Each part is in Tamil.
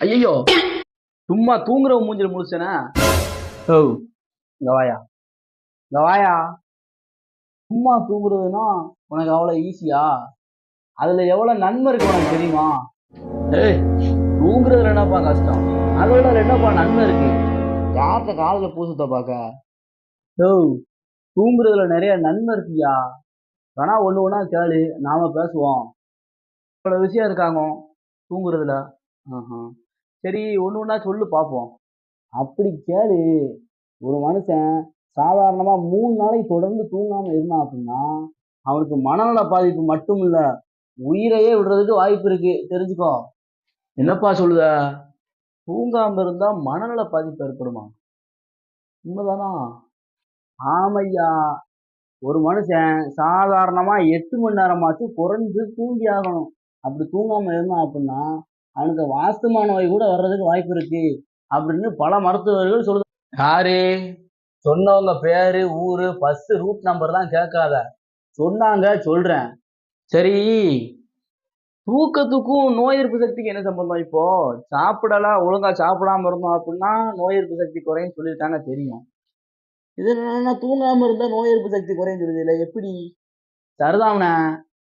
ஐயோ சும்மா தூங்குற மூஞ்சில் முடிச்சேனா ஓ கவாயா கவாயா சும்மா தூங்குறதுன்னா உனக்கு அவ்வளோ ஈஸியா அதுல எவ்வளோ நன்மை இருக்கு உனக்கு தெரியுமா? ஏய் தூங்குறதுல என்னப்பா கஷ்டம்? அதோட என்னப்பா நன்மை இருக்கு? காத்த காலில் பூசத்த பார்க்க ஓ தூங்குறதுல நிறைய நன்மை இருக்குயா வேணா ஒன்று ஒன்றா கேளு நாம பேசுவோம். இவ்வளோ விஷயம் இருக்காங்க தூங்குறதுல. ஆஹா. சரி ஒன்று ஒன்றா சொல்லு பார்ப்போம் அப்படி கேளு. ஒரு மனுஷன் சாதாரணமா மூணு நாளைக்கு தொடர்ந்து தூங்காமல் இருந்தான் அப்படின்னா அவனுக்கு மனநல பாதிப்பு மட்டும் இல்லை. உயிரையே விடுறதுக்கு வாய்ப்பு இருக்கு. தெரிஞ்சுக்கோ. என்னப்பா சொல்லுத தூங்காமல் இருந்தால் மனநல பாதிப்பு ஏற்படுமா? உண்மைதானா? ஆமையா. ஒரு மனுஷன் சாதாரணமா எட்டு மணி நேரமாச்சும் குறைஞ்சு தூங்கி ஆகணும் அப்படி தூங்காமல் இருந்தான் அப்படின்னா அவனுக்கு வாஸ்துமா நோய் கூட வர்றதுக்கு வாய்ப்பு இருக்கு அப்படின்னு பல மருத்துவர்கள் சொல்லுது. யாரு? சொன்னவங்க பேரு ஊரு பஸ் ரூட் நம்பர்லாம் கேட்காத. சொன்னாங்க சொல்றேன். சரி தூக்கத்துக்கும் நோய் எதிர்ப்பு சக்திக்கு என்ன சம்பந்தம் இப்போ? சாப்பிடலாம் ஒழுங்கா சாப்பிடாம இருந்தோம் அப்படின்னா நோய் எதிர்ப்பு சக்தி குறையும் சொல்லியிருக்காங்க தெரியும். இது என்ன தூங்காம இருந்தா நோய் எதிர்ப்பு சக்தி குறையும் சொல்லுது இல்லை எப்படி? சரிதாம்ண்ணே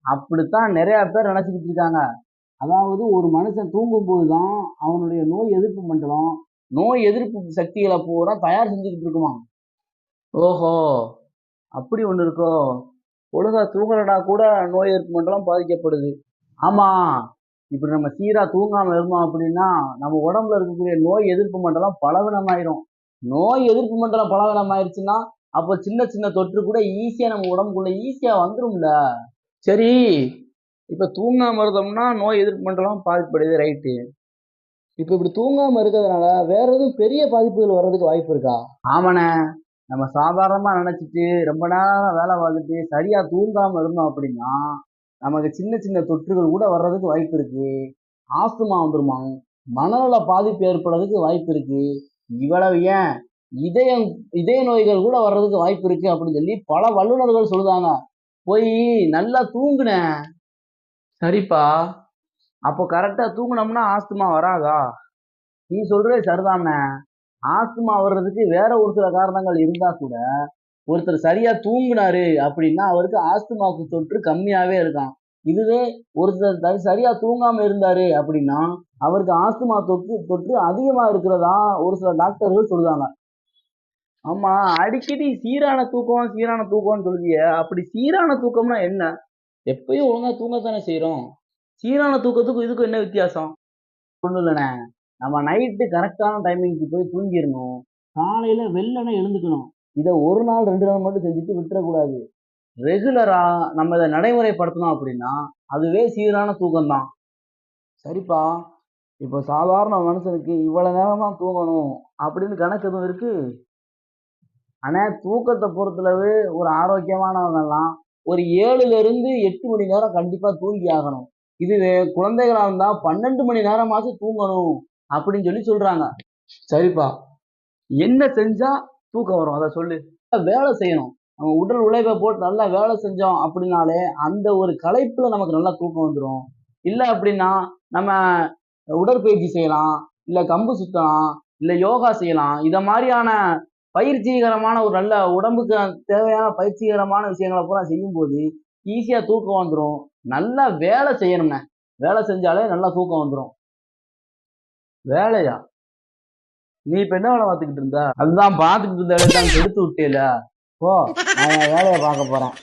அப்படித்தான் நிறைய பேர் நினைச்சுக்கிட்டு இருக்காங்க. அதாவது ஒரு மனுஷன் தூங்கும்போது தான் அவனுடைய நோய் எதிர்ப்பு மண்டலம் நோய் எதிர்ப்பு சக்திகளை பூரா தயார் செஞ்சுக்கிட்டு இருக்குமா? ஓஹோ அப்படி ஒன்று இருக்கோ? ஒழுங்கா தூங்கலனா கூட நோய் எதிர்ப்பு மண்டலம் பாதிக்கப்படுது. ஆமா இப்படி நம்ம சீரா தூங்காம இருந்தோம் அப்படின்னா நம்ம உடம்புல இருக்கக்கூடிய நோய் எதிர்ப்பு மண்டலம் பலவீனமாயிரும். நோய் எதிர்ப்பு மண்டலம் பலவீனம் ஆயிடுச்சுன்னா அப்போ சின்ன சின்ன தொற்று கூட ஈஸியா நம்ம உடம்புக்குள்ள ஈஸியா வந்துரும்ல. சரி இப்போ தூங்காமல் இருந்தோம்னா நோய் எதிர்ப்பு மண்டலம் பாதிப்படையுது ரைட்டு இப்போ இப்படி தூங்காம இருக்கிறதுனால வேற எதுவும் பெரிய பாதிப்புகள் வர்றதுக்கு வாய்ப்பு இருக்கா? ஆமாண்ணே. நம்ம சாதாரணமாக நினச்சிட்டு ரொம்ப நேரம் வேலை பார்த்துட்டு சரியாக தூங்காம இருந்தோம் அப்படின்னா நமக்கு சின்ன சின்ன தொற்றுகள் கூட வர்றதுக்கு வாய்ப்பு இருக்கு. ஆஸ்துமா வந்துருமா? மனநல பாதிப்பு ஏற்படுறதுக்கு வாய்ப்பு இருக்கு. இவ்வளவு ஏன்? இதயம் இதய நோய்கள் கூட வர்றதுக்கு வாய்ப்பு இருக்கு அப்படின்னு சொல்லி பல வல்லுநர்கள் சொல்லுதாங்க போய் நல்லா தூங்குனேன். சரிப்பா. அப்போ கரெக்டாக தூங்குனோம்னா ஆஸ்துமா வராதா? நீ சொல்றே சரிதானே ஆஸ்துமா வர்றதுக்கு வேற ஒரு சில காரணங்கள் இருந்தா கூட ஒருத்தர் சரியா தூங்கினாரு அப்படின்னா அவருக்கு ஆஸ்துமாக்கு தொற்று கம்மியாவே இருக்கான் இதுவே ஒருத்தர் த- சரியா தூங்காம இருந்தாரு அப்படின்னா அவருக்கு ஆஸ்துமா தொற்று தொற்று அதிகமா இருக்கிறதா ஒரு சில டாக்டர்கள் சொல்லுவாங்க ஆமா அடிக்கடி சீரான தூக்கம் சீரான தூக்கம்னு சொல்லுவீங்க அப்படி சீரான தூக்கம்னா என்ன? எப்பயும் ஒழுங்கா தானே செய்கிறோம் சீரான தூக்கத்துக்கும் இதுக்கும் என்ன வித்தியாசம்? ஒன்றும் இல்லைண்ணே. நம்ம நைட்டு கரெக்டான டைமிங்க்கு போய் தூங்கிடணும். காலையில வெள்ளனை எழுந்துக்கணும். இதை ஒரு நாள் ரெண்டு நாள் மட்டும் செஞ்சுட்டு விட்டுறக்கூடாது. ரெகுலரா நம்ம இதை நடைமுறைப்படுத்தணும் அப்படின்னா அதுவே சீரான தூக்கம்தான். சரிப்பா. இப்போ சாதாரண மனுஷனுக்கு இவ்வளவு நேரம் தான் தூங்கணும் அப்படின்னு கணக்கு எதுவும் இருக்கு? ஆனா தூக்கத்தை பொறுத்தளவு ஒரு ஆரோக்கியமானவங்கெல்லாம் ஒரு ஏழுல இருந்து எட்டு மணி நேரம் கண்டிப்பா தூங்கி ஆகணும். இதுவே குழந்தைகளாக இருந்தா பன்னெண்டு மணி நேரமாச்சும் தூங்கணும் அப்படின்னு சொல்லி சொல்றாங்க. சரிப்பா. என்ன செஞ்சா தூக்கம் வரும்? அதை சொல்லு. வேலை செய்யணும். நம்ம உடல் உழைப்பை போட்டு நல்லா வேலை செஞ்சோம் அப்படின்னாலே அந்த ஒரு களைப்புல நமக்கு நல்லா தூக்கம் வந்துடும் இல்லை அப்படின்னா நம்ம உடற்பயிற்சி செய்யலாம் இல்லை கம்பு சுத்தலாம் இல்லை யோகா செய்யலாம். இதை மாதிரியான பயிற்சிகரமான ஒரு நல்ல உடம்புக்கு தேவையான பயிற்சிகரமான விஷயங்களை பூரா செய்யும்போது ஈஸியா தூக்கம் வந்துடும் நல்லா வேலை செய்யணும்ண்ணே. வேலை செஞ்சாலே நல்லா தூக்கம் வந்துடும் வேலையா? நீ இப்ப என்ன வேலை பார்த்துக்கிட்டு இருந்த? அதுதான் பார்த்துக்கிட்டு இருந்த வேலையை தான் கெடுத்து விட்டேல. ஓ நான் வேலையை பார்க்க போறேன்.